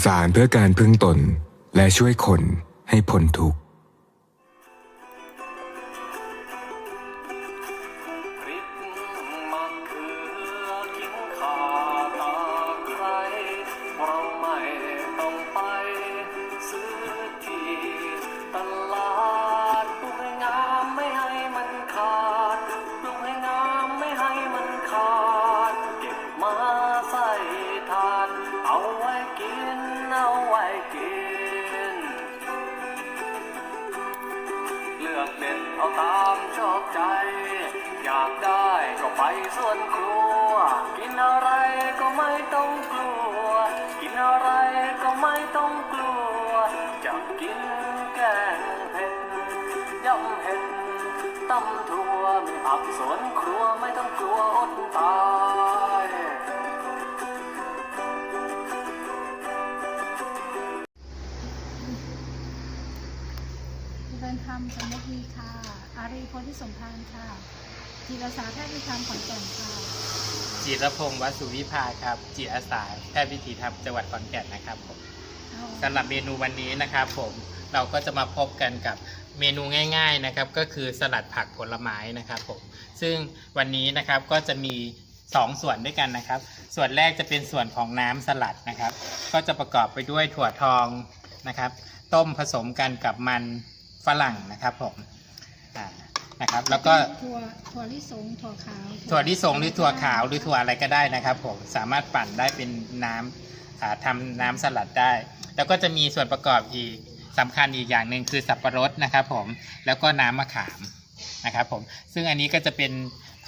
สื่อสารเพื่อการพึ่งตนและช่วยคนให้พ้นทุกข์เอาไว้ เอาไว้กิน เลือกเด็ดเอาตามชอบใจ อยากได้ก็ไปส่วนครัว กินอะไรก็ไม่ต้องกลัว กินอะไรก็ไม่ต้องกลัว จะกินแกงเผ็ดยำเห็ดตำถั่วมีผักสวนครัวไม่ต้องกลัวอดตาย มสมุทีค่ะ อารีโพธิสมภารค่ะ จิตอาสาแพทย์วิธรรมขอนแก่นค่ะ จิรพงศ์วัสุวิภาครับ จิตอาสาแพทย์วิถีธรรมจังหวัดขอนแก่นนะครับผมเอาสำหรับเมนูวันนี้นะครับผมเราก็จะมาพบกันกับเมนูง่ายๆนะครับก็คือสลัดผักผลไม้นะครับผมซึ่งวันนี้นะครับก็จะมี2ส่วนด้วยกันนะครับ ส่วนแรกจะเป็นส่วนของน้ำสลัดนะครับ ก็จะประกอบไปด้วยถั่วทองนะครับ ต้มผสมกันกับมัน ฝรั่งนะครับผมอ่านะครับ แล้วก็ถั่วถั่วลิสงถั่วขาวถั่วลิสงหรือถั่วขาวหรือถั่วอะไรก็ได้นะครับผมสามารถปั่นได้เป็นน้ำอ่าทำน้ำสลัดได้ แล้วก็จะมีส่วนประกอบอีกสำคัญอีกอย่างหนึ่งคือสับปะรดนะครับผมแล้วก็น้ำมะขามนะครับผมซึ่งอันนี้ก็จะเป็น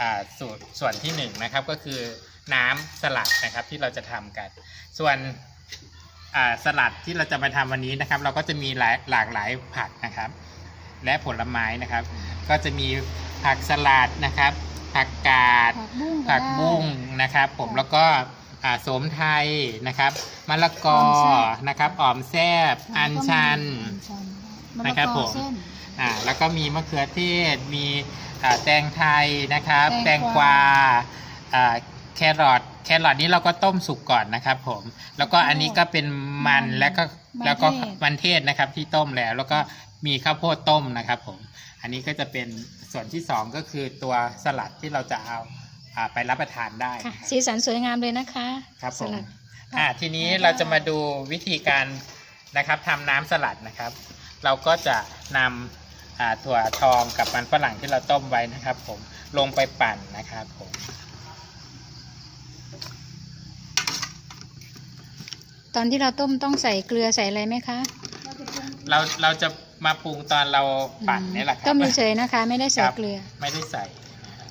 อ่าสูตรส่วนที่หนึ่งนะครับก็คือน้ำสลัดนะครับที่เราจะทำกัน ส่วนอ่าสลัดที่เราจะมาทำวันนี้นะครับ เราก็จะมีหลายหลากหลายผักนะครับ และผลไม้นะครับ ก็จะมีผักสลัดนะครับ ผักกาด ผักบุ้งผักบุ้งนะครับ ผมแล้วก็อ่าโสมไทยนะครับมะละกอนะครับอ่อมแซบอัญชันอัญชันมะนะละครับกผอมเส้นอ่าแล้วก็มีมะเขือเทศมีอ่าแตงไทยนะครับ แตแตงงกกวาวาอ่าแครอทแครอทนี้เราก็ต้มสุกก่อนนะครับ ผม แล้วก็อันนี้ก็เป็นมันแล้วก็แล้วก็มันเทศนะครับที่ต้มแล้ว แล้วก็ มีข้าวโพดต้มนะครับผม อันนี้ก็จะเป็นส่วนที่สองก็คือตัวสลัดที่เราจะเอาอ่าไปรับประทานได้ค่ะนะครับสีสันสวยงามเลยนะคะครับผสมลัด อ่าทีนี้เราจะมาดูวิธีการนะครับทำน้ำสลัดนะครับ เราก็จะนำอ่าถั่วทองกับมันฝรั่งที่เราต้มไว้นะครับ ผมลงไปปั่นนะครับผม ตอนที่เราต้มต้องใส่เกลือใส่อะไรไหมคะ เราเราจะ มาปรุงตอนเราปั่นนี่แหละครับต้มเฉยๆนะคะ ไม่ได้ใส่ครับเกลือ ไม่ได้ใส่นะครับ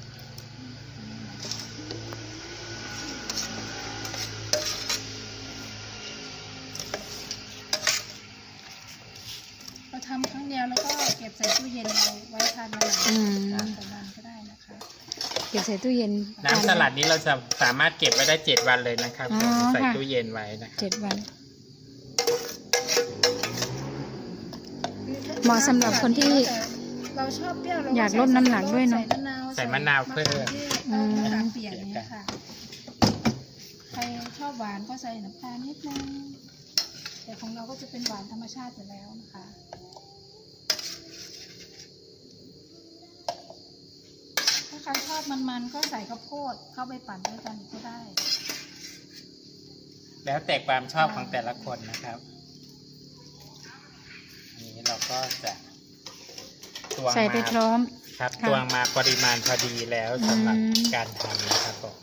เราทำครั้งเดียวแล้วก็เก็บใส่ตู้เย็นเราไว้ทานวันไหนอืมต่อวันก็ได้นะคะ เก็บใส่ตู้เย็นน้ำสลัดนี้เราจะสามารถเก็บไว้ได้เจ็ดวันเลยนะครับอ๋อผมใส่ค่ะ ตู้เย็นไว้นะครับ เจ็ดวัน เหมาะสำหรับคนที่ เราชอบเปรี้ยวเรอยากลดน้ำหนักด้วยเนอะใส่มะนาวใส่มะนาวเพิ่ม อืมมะนาวเปียกอย่างนี้ยค่ะใครชอบหวานก็ใส่น้ำตาลนิดนึงแต่ของเราก็จะเป็นหวานธรรมชาติอยู่แล้วนะคะถ้าใครชอบมันๆก็ใส่ข้าวโพดเข้าไปปั่นด้วยกันก็ได้ แล้วแต่ความชอบของแต่ละคนนะครับอันนี้ เราก็จะตวงใส่ไปมาพร้อม ครับค่ะตวงมาปริมาณพอดีแล้วสำหรับอืม การทำนะครับผม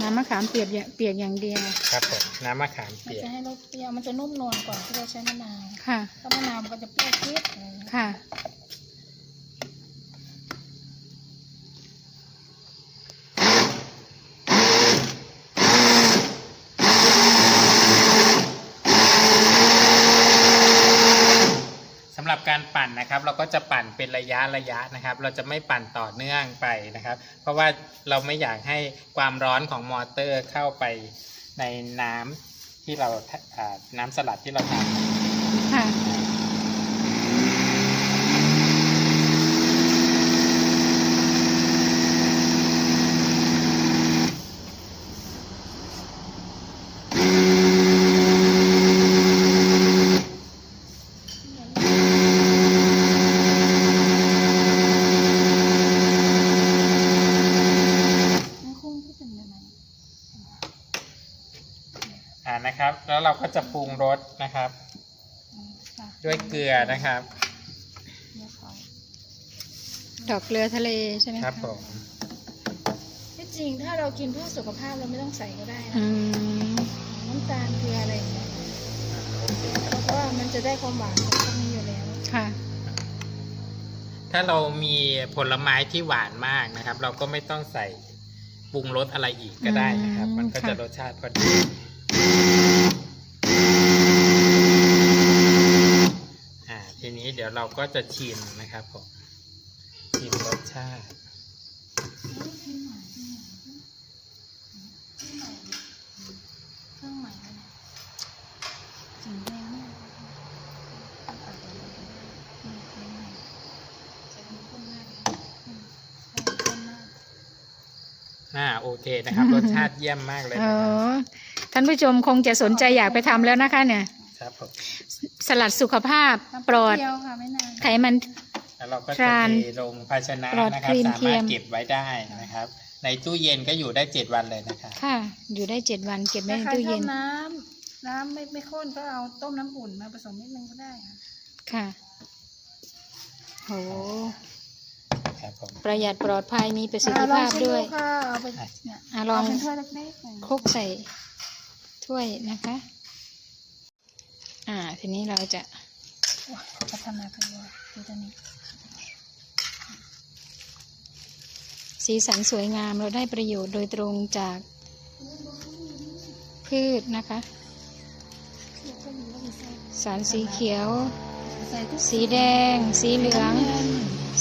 น้ำมะขามเปียกอย่างเปียกอย่างเดียวครับผมน้ำมะขามมันเปียกจะให้รสเปรี้ยว มันจะนุ่มนวลก่อนที่เราใช้มะนาวค่ะ ถ้ามะนาวมันก็จะเปรี้ยวจี๊ดอะไรอย่างเงี้ยค่ะ สำหรับการปั่นนะครับ เราก็จะปั่น เป็นระยะระยะนะครับ เราจะไม่ปั่นต่อเนื่องไปนะครับ เพราะว่าเราไม่อยากให้ความร้อนของมอเตอร์เข้าไปในน้ำที่เราน้ำสลัดที่เราทำ ค่ะ น อ่านะครับ แล้วเราก็ จะปรุงรสนะครับอืมค่ะด้วยเกลือนะครับ เดี๋ยวขอดอกเกลือทะเลใช่ไหมะครับผมที่จริงถ้าเรากินเพื่อสุขภาพเราไม่ต้องใส่ก็ได้นะอืมน้ำตาลเกลืออะไรอย่างเงี้ยเพราะว่ามันจะได้ความหวานของพวกนี้อยู่แล้วค่ะ ถ้าเรามีผลไม้ที่หวานมากนะครับ เราก็ไม่ต้องใส่ปรุงรสอะไรอีกก็ได้นะครับ อืมมันก็จะค่ะ รสชาติพอดีอ่า ทีนี้เดี๋ยวเราก็จะชิมนะครับผมชิมรสชาติเครื่องใหม่เลยนะสีแดงมากอืมเครื่องใหม่ใส่น้ำข้นมากเลยอืมใส่น้ำข้นมากอ่าโอเคนะครับ รสชาติเยี่ยมมากเลยเอนะครับอท่านผู้ชมคงจะสนใจอยากไปทำแล้วนะคะเนี่ย ครับผมสลัดสุขภาพทำ ปลอด เดียวค่ะไม่นานไขมัน แล้วเราก็ทจะรานเทลงภาชนะปลอดนะครับคลีนสาเทีมารยถม เก็บไว้ได้นะครับ ในตู้เย็นก็อยู่ได้เจ็ดวันเลยนะครับค่ะ อยู่ได้เจ็ดวันเก็บไว้ถ้าในใครตู้ชอเย็บนน้ำน้ำไม่ไม่ข้นก็เอาต้มน้ำอุ่นมาผสมนิดนึงก็ได้ค่ะค่ะโหครับผมประหยัดปลอดภัยมีประสิทธิอะลองภาพชิมด้วยค่ะเอาไปเนี่ยอะลอง เาเป็นถ้วยเล็กๆหน่อยคลุกใส่ถ้วยนะคะ อ่า ทีนี้เราจะว้าว พัฒนากันด้วยดูตัวนี้ สีสันสวยงามเราได้ประโยชน์โดยตรงจากพืชนะคะ สารสีเขียวใส่ทุกสีแดง สีเหลืองเงิน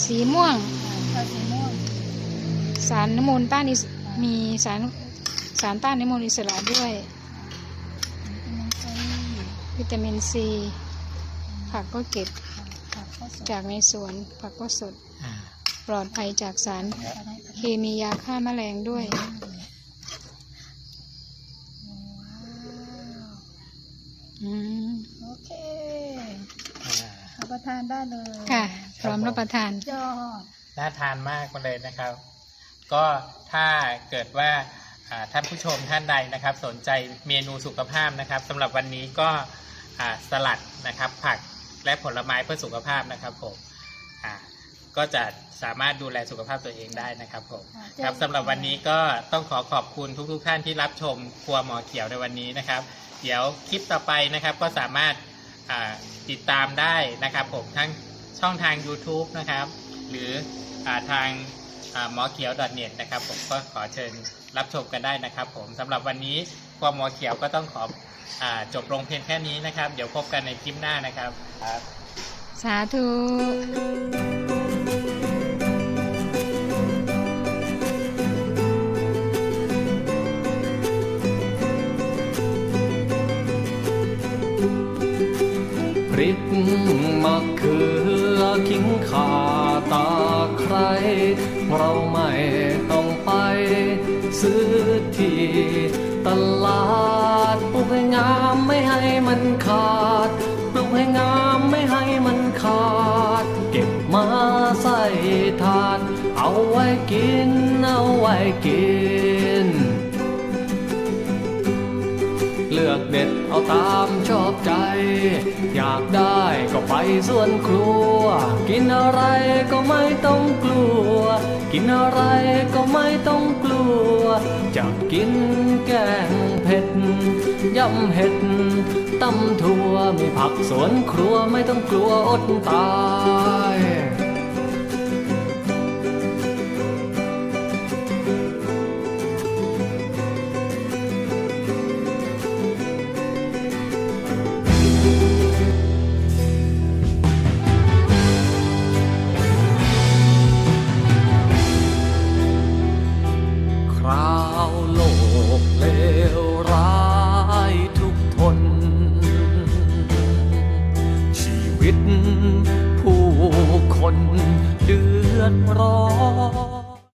สีม่วงใส่สีม่วง สารน้ำมูลต้านอิสมีสารสารต้านน้ำมูลอิสระด้วย วิตามินซี ผักก็เก็บผักก็สดจากในสวนผักก็สดอ่าปลอดภัยจากสารจะได้เคมียาฆ่าแมลงด้วยว้าวอืมโอเคอ่ารับประทานได้เลย ค่ะ พร้อมรับประทานยอดน่าทานมากมาเลยนะครับ ก็ถ้าเกิดว่าอ่าท่านผู้ชมท่านใดนะครับ สนใจเมนูสุขภาพนะครับสำหรับวันนี้ก็อ่าสลัดนะครับ ผัก และผลไม้เพื่อสุขภาพนะครับผมอ่าก็จะสามารถดูแลสุขภาพตัวเองได้นะครับผมะครับสำหรับวันนี้ก็ต้องขอขอบคุณทุกๆท่านที่รับชมครัวหมอเขียวในวันนี้นะครับ เดี๋ยวคลิปต่อไปนะครับก็สามารถอ่าติดตามได้นะครับผมทั้งช่องทาง YouTube นะครับ หรืออาทางอ่าหมอเขียว .net นะครับ ผมก็ขอเชิญรับชมกันได้นะครับ ผมสำหรับวันนี้ครัวหมอเขียวก็ต้องขออา จบลงเพียงแค่นี้นะครับ เดี๋ยวพบกันในคลิปหน้านะครับครับสาธุพริกมะเขือขิงข่าตาใคร เราไม่ต้องไป ซื้อที่ตลาดปลูก ให้งามไม่ให้มันขาด ปลูกให้งามไม่ให้มันขาด เก็บมาใส่ถาด เอาไว้กินเอาไว้กิน อกเด็ดเอาตามชอบใจ อยากได้ก็ไปส่วนครัว กินอะไรก็ไม่ต้องกลัว กินอะไรก็ไม่ต้องกลัว จะกินแกงเผ็ดยำเห็ดตำถั่วมีผักสวนครัวไม่ต้องกลัวอดตาย